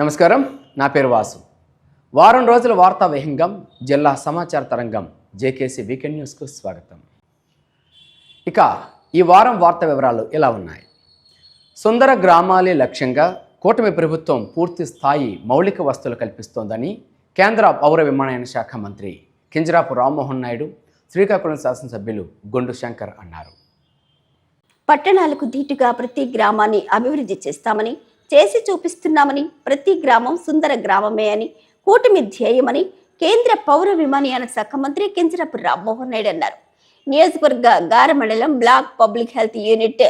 నమస్కారం నా పేరు వాసు వారం రోజుల వార్తా విహంగం జిల్లా సమాచార తరంగం జేకేసి వీకెండ్ న్యూస్కు స్వాగతం ఇక ఈ వారం వార్త వివరాలు ఇలా ఉన్నాయి సుందర గ్రామాలే లక్ష్యంగా కూటమి ప్రభుత్వం పూర్తి స్థాయి మౌలిక వస్తువులు కల్పిస్తోందని కేంద్ర పౌర విమానయాన శాఖ మంత్రి కింజరాపు రామ్మోహన్ నాయుడు శ్రీకాకుళం శాసనసభ్యులు గొండు శంకర్ అన్నారు పట్టణాలకు ధీటుగా ప్రతి గ్రామాన్ని అభివృద్ధి చేస్తామని చేసి చూపిస్తున్నామని ప్రతి గ్రామం సుందర గ్రామమే అని కూటమి ధ్యేయమని కేంద్ర పౌర విమానయాన శాఖ మంత్రి కింజరాపు రామ్మోహన్ నాయుడు అన్నారు నియోజకవర్గ గార మండలం బ్లాక్ పబ్లిక్ హెల్త్ యూనిట్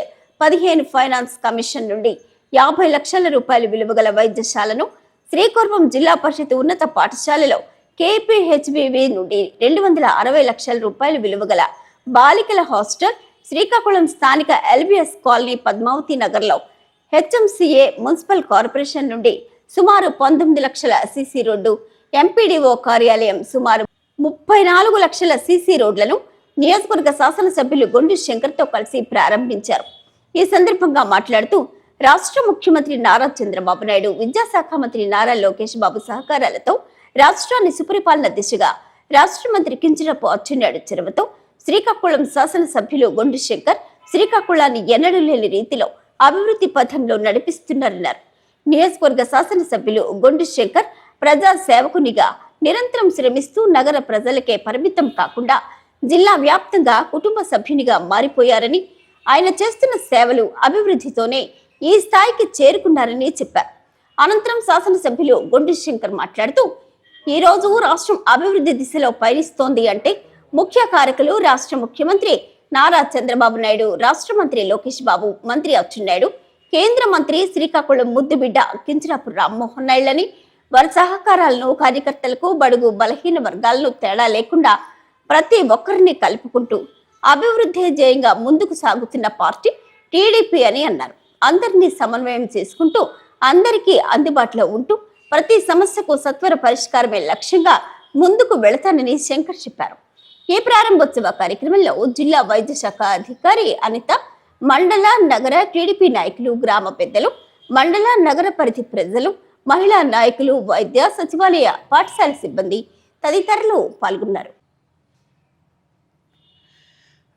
పదిహేను ఫైనాన్స్ కమిషన్ నుండి యాభై లక్షల విలువ విలువగల వైద్యశాలను శ్రీకుర్మం జిల్లా పరిషత్ ఉన్నత పాఠశాలలో కేపీహెచ్బివి నుండి రెండు వందల అరవై లక్షల రూపాయల విలువగల బాలికల హాస్టల్ శ్రీకాకుళం స్థానిక ఎల్బిఎస్ కాలనీ పద్మావతి నగర్లో హెచ్ఎంసీఏ మున్సిపల్ కార్పొరేషన్ నుండి సుమారు పంతొమ్మిది లక్షల సీసీ రోడ్డు ఎంపీడీఓ కార్యాలయం సుమారు ముప్పై నాలుగు లక్షల సీసీ రోడ్లను నియోజకవర్గ శాసనసభ్యులు గొండు శంకర్తో కలిసి ప్రారంభించారు ఈ సందర్భంగా మాట్లాడుతూ రాష్ట్ర ముఖ్యమంత్రి నారా చంద్రబాబు నాయుడు విద్యాశాఖ మంత్రి నారా లోకేష్ బాబు సహకారాలతో రాష్ట్రాన్ని సుపరిపాలన దిశగా రాష్ట్ర మంత్రి కించరపు అచ్చెన్నాయుడు చెరవతో శ్రీకాకుళం శాసనసభ్యులు గొండు శంకర్ శ్రీకాకుళాన్ని ఎన్నడూ లేని రీతిలో అభివృద్ధి పథంలో నడిపిస్తున్నారన్నారు నియోజకవర్గ శాసనసభ్యులు గొండు శంకర్ ప్రజా సేవకునిగా నిరంతరం శ్రమిస్తూ నగర ప్రజలకే పరిమితం కాకుండా జిల్లా వ్యాప్తంగా కుటుంబ సభ్యునిగా మారిపోయారని ఆయన చేస్తున్న సేవలు అభివృద్ధితోనే ఈ స్థాయికి చేరుకున్నారని చెప్పారు అనంతరం శాసనసభ్యులు గొండు శంకర్ మాట్లాడుతూ ఈ రోజు రాష్ట్రం అభివృద్ధి దిశలో పయనిస్తోంది అంటే ముఖ్య కారకులు రాష్ట్ర ముఖ్యమంత్రి నారా చంద్రబాబు నాయుడు రాష్ట్ర మంత్రి లోకేష్ బాబు మంత్రి అచ్చెన్నాయుడు కేంద్ర మంత్రి శ్రీకాకుళం ముద్దుబిడ్డ కించరాపు రామ్మోహన్ నాయుడులని వారి సహకారాలను కార్యకర్తలకు బడుగు బలహీన వర్గాలను తేడా లేకుండా ప్రతి ఒక్కరిని కలుపుకుంటూ అభివృద్ధి జయంగా ముందుకు సాగుతున్న పార్టీ టీడీపీ అని అన్నారు అందరినీ సమన్వయం చేసుకుంటూ అందరికీ అందుబాటులో ఉంటూ ప్రతి సమస్యకు సత్వర పరిష్కారమే లక్ష్యంగా ముందుకు వెళతానని శంకర్ చెప్పారు ఈ ప్రారంభోత్సవ కార్యక్రమంలో జిల్లా వైద్య శాఖ అధికారి అనిత మండల నగర టీడీపీ నాయకులు గ్రామ పెద్దలు మండల నగర పరిధి ప్రజలు మహిళా నాయకులు వైద్య సచివాలయ పాఠశాల సిబ్బంది తదితరులు పాల్గొన్నారు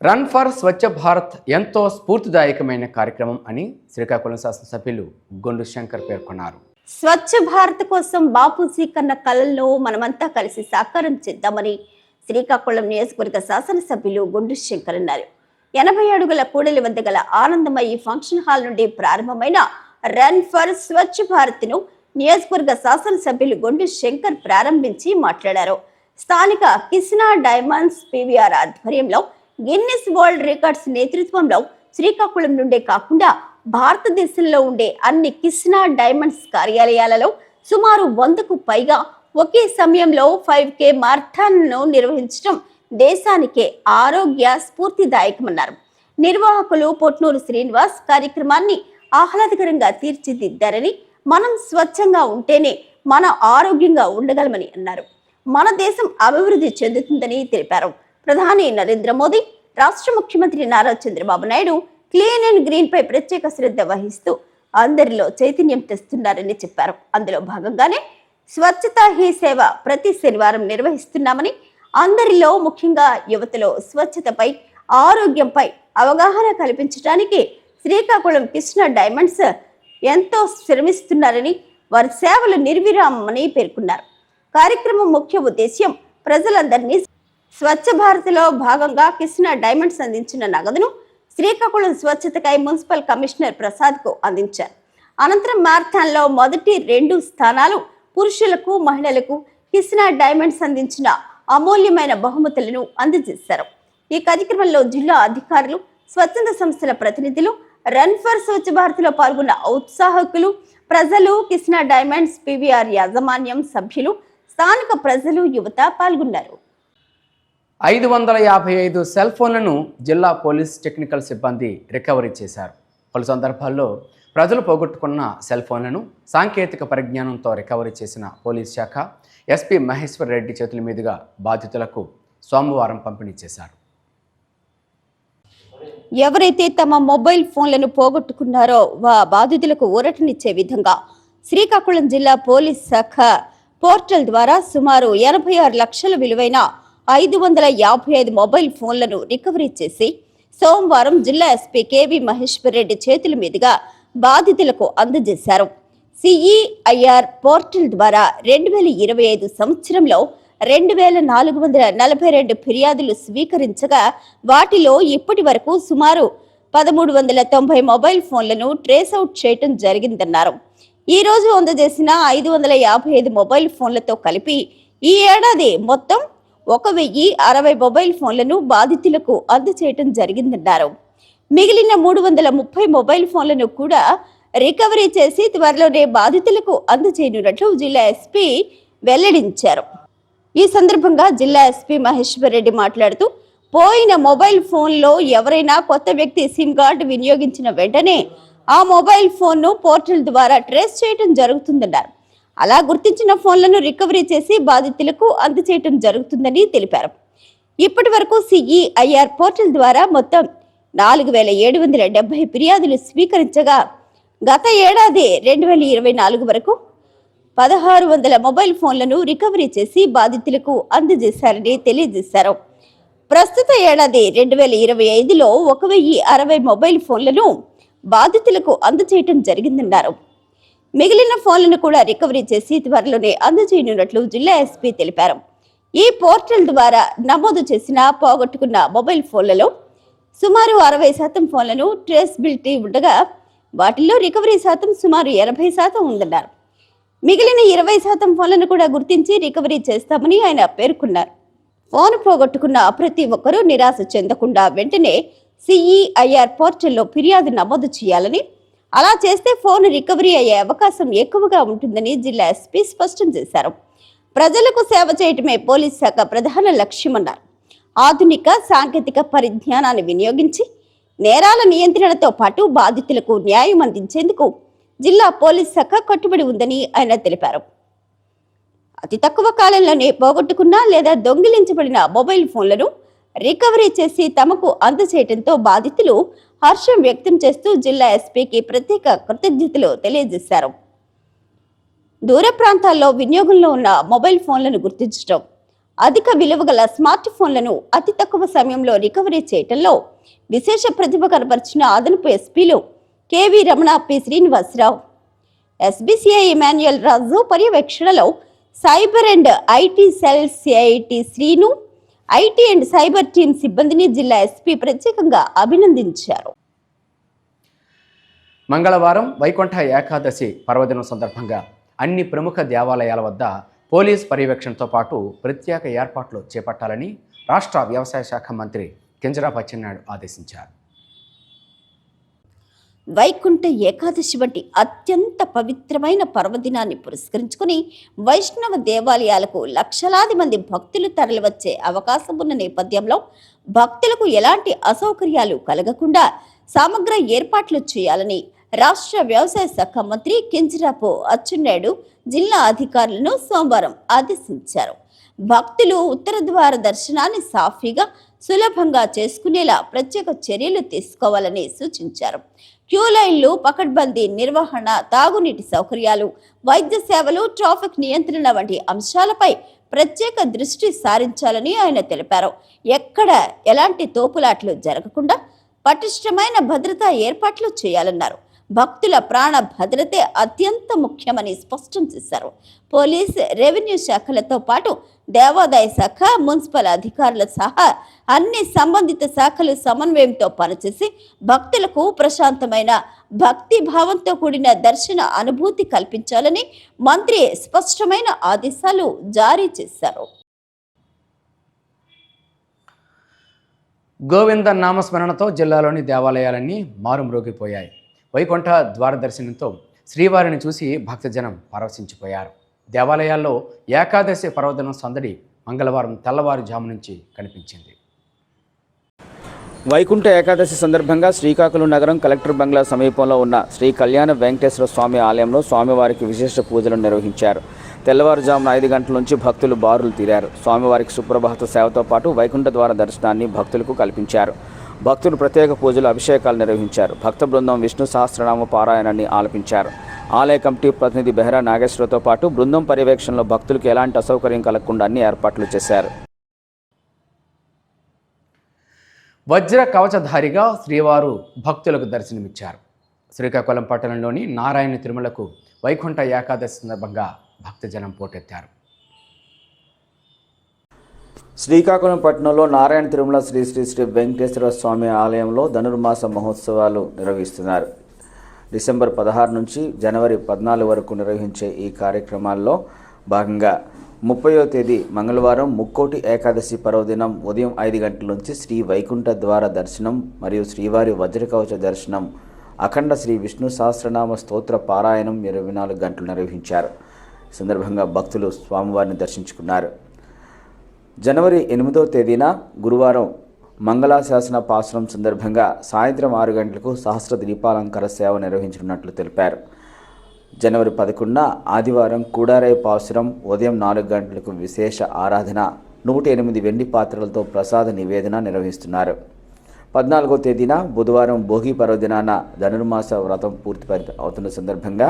రన్ ఫర్ స్వచ్ఛ భారత్ ఎంతో స్ఫూర్తిదాయకమైన కార్యక్రమం అని శ్రీకాకుళం శాసనసభ్యులు గొండు శంకర్ పేర్కొన్నారు స్వచ్ఛ భారత్ కోసం బాపూజీ కన్న కళల్లో మనమంతా కలిసి సాకారం చేద్దామని శ్రీకాకుళం నియోజకవర్గ శాసనసభ్యులు గుండు శంకర్ అన్నారు ఎనభై అడుగుల కూడలి వద్ద గల ఆనందమయ ఫంక్షన్ హాల్ నుండి ప్రారంభమైన రన్ ఫర్ స్వచ్ఛ భారత్ ను నియోజకవర్గ శాసనసభ్యులు గుండు శంకర్ ప్రారంభించి మాట్లాడారు స్థానిక కిస్నా డైమండ్స్ పీవీఆర్ ఆధ్వర్యంలో గిన్నిస్ వరల్డ్ రికార్డ్స్ నేతృత్వంలో శ్రీకాకుళం నుండే కాకుండా భారతదేశంలో ఉండే అన్ని కిస్నా డైమండ్స్ కార్యాలయాలలో సుమారు వందకు పైగా ఒకే సమయంలో ఫైవ్ కే మార్థాన్ను నిర్వహించడం దేశానికే ఆరోగ్య స్ఫూర్తిదాయకమన్నారు నిర్వాహకులు పొట్నూరు శ్రీనివాస్ కార్యక్రమాన్ని ఆహ్లాదకరంగా తీర్చిదిద్దారని మనం స్వచ్ఛంగా ఉంటేనే మన ఆరోగ్యంగా ఉండగలమని అన్నారు మన దేశం అభివృద్ధి చెందుతుందని తెలిపారు ప్రధాని నరేంద్ర మోదీ రాష్ట్ర ముఖ్యమంత్రి Nara Chandrababu Naidu clean and green పై ప్రత్యేక శ్రద్ధ వహిస్తూ అందరిలో చైతన్యం తెస్తున్నారని చెప్పారు అందులో భాగంగానే స్వచ్ఛత హీ సేవ ప్రతి శనివారం నిర్వహిస్తున్నామని అందరిలో ముఖ్యంగా యువతలో స్వచ్ఛతపై ఆరోగ్యంపై అవగాహన కల్పించడానికి శ్రీకాకుళం కృష్ణ డైమండ్స్ ఎంతో శ్రమిస్తున్నారని వారి సేవలు నిర్విరామని పేర్కొన్నారు కార్యక్రమం ముఖ్య ఉద్దేశ్యం ప్రజలందరినీ స్వచ్ఛ భారత్లో భాగంగా కృష్ణ డైమండ్స్ అందించిన నగదును శ్రీకాకుళం స్వచ్ఛతకై మున్సిపల్ కమిషనర్ ప్రసాద్కు అందించారు అనంతరం మ్యారథాన్లో మొదటి రెండు స్థానాలు పురుషులకు మహిళలకు కిస్నా డైమండ్స్ అందించిన అమూల్యమైన బహుమతులను అందజేశారు ఈ కార్యక్రమంలో జిల్లా అధికారులు స్వచ్ఛంద సంస్థల ప్రతినిధులు రన్ ఫర్ స్వచ్ఛ భారత్లో పాల్గొన్న ఉత్సాహకులు ప్రజలు కిస్నా డైమండ్స్ పివిఆర్ యాజమాన్యం సభ్యులు స్థానిక ప్రజలు యువత పాల్గొన్నారు ఐదు వందల యాభై ఐదు సెల్ ఫోన్లను జిల్లా పోలీస్ టెక్నికల్ సిబ్బంది రికవరీ చేశారు పలు సందర్భాల్లో ప్రజలు పోగొట్టుకున్న సెల్ ఫోన్లను సాంకేతిక పరిజ్ఞానంతో రికవరీ చేసిన పోలీస్ శాఖ ఎస్పీ మహేశ్వర్ రెడ్డి చేతుల మీదుగా బాధితులకు సోమవారం పంపిణీ చేశారు ఎవరైతే తమ మొబైల్ ఫోన్లను పోగొట్టుకున్నారో వా బాధితులకు ఊరటనిచ్చే విధంగా శ్రీకాకుళం జిల్లా పోలీస్ శాఖ పోర్టల్ ద్వారా సుమారు ఎనభై ఆరు లక్షల విలువైన ఐదు వందల యాభై ఐదు మొబైల్ ఫోన్లను రికవరీ చేసి సోమవారం జిల్లా ఎస్పీ కేవీ మహేశ్వర్ రెడ్డి చేతుల మీదుగా బాధితులకు అందజేశారు సిఈఐఆర్ పోర్టల్ ద్వారా రెండు వేల ఇరవై ఐదు సంవత్సరంలో రెండు వేల నాలుగు వందల నలభై రెండు ఫిర్యాదులు స్వీకరించగా వాటిలో ఇప్పటి వరకు సుమారు పదమూడు వందల తొంభై మొబైల్ ఫోన్లను ట్రేస్ అవుట్ చేయటం జరిగిందన్నారు ఈ రోజు అందజేసిన ఐదు వందల యాభై ఐదు మొబైల్ ఫోన్లతో కలిపి ఈ ఏడాది మొత్తం ఒక వెయ్యి అరవై మొబైల్ ఫోన్లను బాధితులకు అందచేయటం జరిగిందన్నారు మిగిలిన మూడు వందల ముప్పై మొబైల్ ఫోన్లను కూడా రికవరీ చేసి త్వరలోనే బాధితులకు అందజేయనున్నట్లు జిల్లా ఎస్పీ వెల్లడించారు ఈ సందర్భంగా జిల్లా ఎస్పీ మహేశ్వర్ రెడ్డి మాట్లాడుతూ పోయిన మొబైల్ ఫోన్లో ఎవరైనా కొత్త వ్యక్తి సిమ్ కార్డు వినియోగించిన వెంటనే ఆ మొబైల్ ఫోన్ను పోర్టల్ ద్వారా ట్రేస్ చేయడం జరుగుతుందన్నారు అలా గుర్తించిన ఫోన్లను రికవరీ చేసి బాధితులకు అందజేయడం జరుగుతుందని తెలిపారు ఇప్పటి వరకు సిఈఐఆర్ పోర్టల్ ద్వారా మొత్తం నాలుగు వేల ఏడు వందల డెబ్బై ఫిర్యాదులు స్వీకరించగా గత ఏడాది రెండు వేల ఇరవై నాలుగు వరకు పదహారు వందల మొబైల్ ఫోన్లను రికవరీ చేసి బాధితులకు అందజేశారని తెలియజేశారు ప్రస్తుత ఏడాది రెండు వేల ఇరవై ఐదులో ఒక వెయ్యి అరవై మొబైల్ ఫోన్లను బాధితులకు అందజేయటం జరిగిందన్నారు మిగిలిన ఫోన్లను కూడా రికవరీ చేసి త్వరలోనే అందజేయనున్నట్లు జిల్లా ఎస్పీ తెలిపారు ఈ పోర్టల్ ద్వారా నమోదు చేసిన పోగొట్టుకున్న మొబైల్ ఫోన్లలో సుమారు అరవై శాతం ఫోన్లను ట్రేస్బిలిటీ ఉండగా వాటిల్లో రికవరీ శాతం సుమారు ఎనభై శాతం ఉందన్నారు మిగిలిన ఇరవై శాతం ఫోన్లను కూడా గుర్తించి రికవరీ చేస్తామని ఆయన పేర్కొన్నారు ఫోన్ పోగొట్టుకున్న ప్రతి ఒక్కరూ నిరాశ చెందకుండా వెంటనే సిఈఐఆర్ పోర్టల్లో ఫిర్యాదు నమోదు చేయాలని అలా చేస్తే ఫోన్ రికవరీ అయ్యే అవకాశం ఎక్కువగా ఉంటుందని జిల్లా ఎస్పీ స్పష్టం చేశారు ప్రజలకు సేవ చేయటమే పోలీస్ శాఖ ప్రధాన లక్ష్యమన్నారు ఆధునిక సాంకేతిక పరిజ్ఞానాన్ని వినియోగించి నేరాల నియంత్రణతో పాటు బాధితులకు న్యాయం అందించేందుకు జిల్లా పోలీస్ శాఖ కట్టుబడి ఉందని ఆయన తెలిపారు అతి తక్కువ కాలంలోనే పోగొట్టుకున్న లేదా దొంగిలించబడిన మొబైల్ ఫోన్లను రికవరీ చేసి తమకు అందజేయడంతో బాధితులు హర్షం వ్యక్తం చేస్తూ జిల్లా ఎస్పీకి ప్రత్యేక కృతజ్ఞతలు తెలియజేశారు దూర ప్రాంతాల్లో వినియోగంలో ఉన్న మొబైల్ ఫోన్లను గుర్తించడం అధిక విలువ గల స్మార్ట్ ఫోన్లను అతి తక్కువ సమయంలో రికవరీ చేయటంలో విశేష ప్రతిభ కనపరిచిన అదనపు ఎస్పీలు KV Ramana P Srinivasarao SBCI Emmanuel Raju పర్యవేక్షణలో cyber and IT cell CIT Srinu IT and cyber team సిబ్బందిని జిల్లా ఎస్పీ ప్రత్యేకంగా అభినందించారు మంగళవారం వైకుంఠ ఏకాదశి పర్వదినం సందర్భంగా అన్ని ప్రముఖ దేవాలయాల వద్ద పోలీస్ పర్యవేక్షణతో పాటు ప్రత్యేక ఏర్పాట్లు చేపట్టాలని రాష్ట్ర వ్యవసాయ శాఖ మంత్రి కింజరా ఆదేశించారు వైకుంఠ ఏకాదశి వంటి అత్యంత పవిత్రమైన పర్వదినాన్ని పురస్కరించుకుని వైష్ణవ దేవాలయాలకు లక్షలాది మంది భక్తులు తరలివచ్చే అవకాశం ఉన్న నేపథ్యంలో భక్తులకు ఎలాంటి అసౌకర్యాలు కలగకుండా సమగ్ర ఏర్పాట్లు చేయాలని రాష్ట్ర వ్యవసాయ శాఖ మంత్రి కింజరాపు అచ్చెన్నాయుడు జిల్లా అధికారులను సోమవారం ఆదేశించారు భక్తులు ఉత్తర ద్వార దర్శనాన్ని సాఫీగా సులభంగా చేసుకునేలా ప్రత్యేక చర్యలు తీసుకోవాలని సూచించారు క్యూ లైన్లు పకడ్బందీ నిర్వహణ తాగునీటి సౌకర్యాలు వైద్య సేవలు ట్రాఫిక్ నియంత్రణ వంటి అంశాలపై ప్రత్యేక దృష్టి సారించాలని ఆయన తెలిపారు ఎక్కడ ఎలాంటి తోపులాట్లు జరగకుండా పటిష్టమైన భద్రతా ఏర్పాట్లు చేయాలన్నారు భక్తుల ప్రాణ భద్రతే అత్యంత ముఖ్యమని స్పష్టం చేశారు పోలీస్ రెవెన్యూ శాఖలతో పాటు దేవాదాయ శాఖ మున్సిపల్ అధికారుల సహా అన్ని సంబంధిత శాఖలు సమన్వయంతో పనిచేసి భక్తులకు ప్రశాంతమైన భక్తి భావంతో కూడిన దర్శన అనుభూతి కల్పించాలని మంత్రి స్పష్టమైన ఆదేశాలు జారీ చేశారు గోవింద నామస్మరణతో జిల్లాలోని దేవాలయాలన్నీ మారుమ్రోగిపోయాయి వైకుంఠ ద్వార దర్శనంతో శ్రీవారిని చూసి భక్తజనం పరవశించిపోయారు దేవాలయాల్లో ఏకాదశి పర్వదినం సందడి మంగళవారం తెల్లవారుజాము నుంచి కనిపించింది వైకుంఠ ఏకాదశి సందర్భంగా శ్రీకాకుళం నగరం కలెక్టర్ బంగ్లా సమీపంలో ఉన్న శ్రీ కళ్యాణ వెంకటేశ్వర స్వామి ఆలయంలో స్వామివారికి విశేష పూజలు నిర్వహించారు తెల్లవారుజామున ఐదు గంటల నుంచి భక్తులు బారులు తీరారు స్వామివారికి సుప్రభాత సేవతో పాటు వైకుంఠ ద్వార దర్శనాన్ని భక్తులకు కల్పించారు భక్తులు ప్రత్యేక పూజలు అభిషేకాలు నిర్వహించారు భక్త బృందం విష్ణు సహస్రనామ పారాయణాన్ని ఆలపించారు ఆలయ కమిటీ ప్రతినిధి బెహ్రా నాగేశ్వరతో పాటు బృందం పర్యవేక్షణలో భక్తులకు ఎలాంటి అసౌకర్యం కలగకుండా అన్ని ఏర్పాట్లు చేశారు వజ్ర కవచధారిగా శ్రీవారు భక్తులకు దర్శనమిచ్చారు శ్రీకాకుళం పట్టణంలోని నారాయణ తిరుమలకు వైకుంఠ ఏకాదశి సందర్భంగా భక్తజనం పోటెత్తారు శ్రీకాకుళం పట్టణంలో నారాయణ తిరుమల శ్రీ శ్రీ శ్రీ వెంకటేశ్వర స్వామి ఆలయంలో ధనుర్మాస మహోత్సవాలు నిర్వహిస్తున్నారు డిసెంబర్ పదహారు నుంచి జనవరి పద్నాలుగు వరకు నిర్వహించే ఈ కార్యక్రమాల్లో భాగంగా ముప్పయో తేదీ మంగళవారం ముక్కోటి ఏకాదశి పర్వదినం ఉదయం ఐదు గంటల నుంచి శ్రీ వైకుంఠ ద్వార దర్శనం మరియు శ్రీవారి వజ్రకవచ దర్శనం అఖండ శ్రీ విష్ణు సహస్రనామ స్తోత్ర పారాయణం ఇరవై నాలుగు గంటలు నిర్వహించారు సందర్భంగా భక్తులు స్వామివారిని దర్శించుకున్నారు జనవరి ఎనిమిదో తేదీన గురువారం మంగళాశాసన పాశ్రం సందర్భంగా సాయంత్రం ఆరు గంటలకు సహస్ర దీపాలంకార సేవ నిర్వహించనున్నట్లు తెలిపారు జనవరి పదకొండున ఆదివారం కూడారై పాశ్రం ఉదయం నాలుగు గంటలకు విశేష ఆరాధన నూట ఎనిమిది వెండి పాత్రలతో ప్రసాద నివేదన నిర్వహిస్తున్నారు పద్నాలుగో తేదీన బుధవారం భోగి పర్వదినాన ధనుర్మాస వ్రతం పూర్తి అవుతున్న సందర్భంగా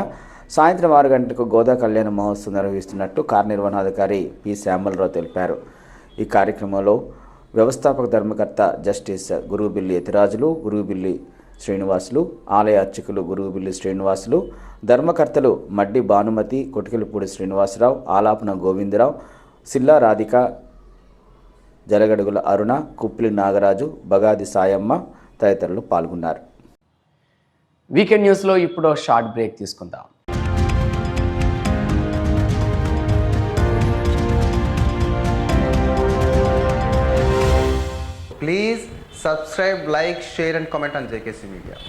సాయంత్రం ఆరు గంటలకు గోదా కళ్యాణ మహోత్సవం నిర్వహిస్తున్నట్టు కార్యనిర్వహణాధికారి పి శ్యామలరావు తెలిపారు ఈ కార్యక్రమంలో వ్యవస్థాపక ధర్మకర్త జస్టిస్ గురువుబిల్లి యతిరాజులు గురువుబిల్లి శ్రీనివాసులు ఆలయ అర్చకులు గురువుబిల్లి శ్రీనివాసులు ధర్మకర్తలు మడ్డి భానుమతి కొటికలపూడి శ్రీనివాసరావు ఆలాపన గోవిందరావు సిల్లా రాధిక జలగడుగుల అరుణ కుప్లి నాగరాజు బగాది సాయమ్మ తదితరులు పాల్గొన్నారు వీకెండ్ న్యూస్లో ఇప్పుడు షార్ట్ బ్రేక్ తీసుకుందాం Please subscribe, like, share and comment on JKC Media.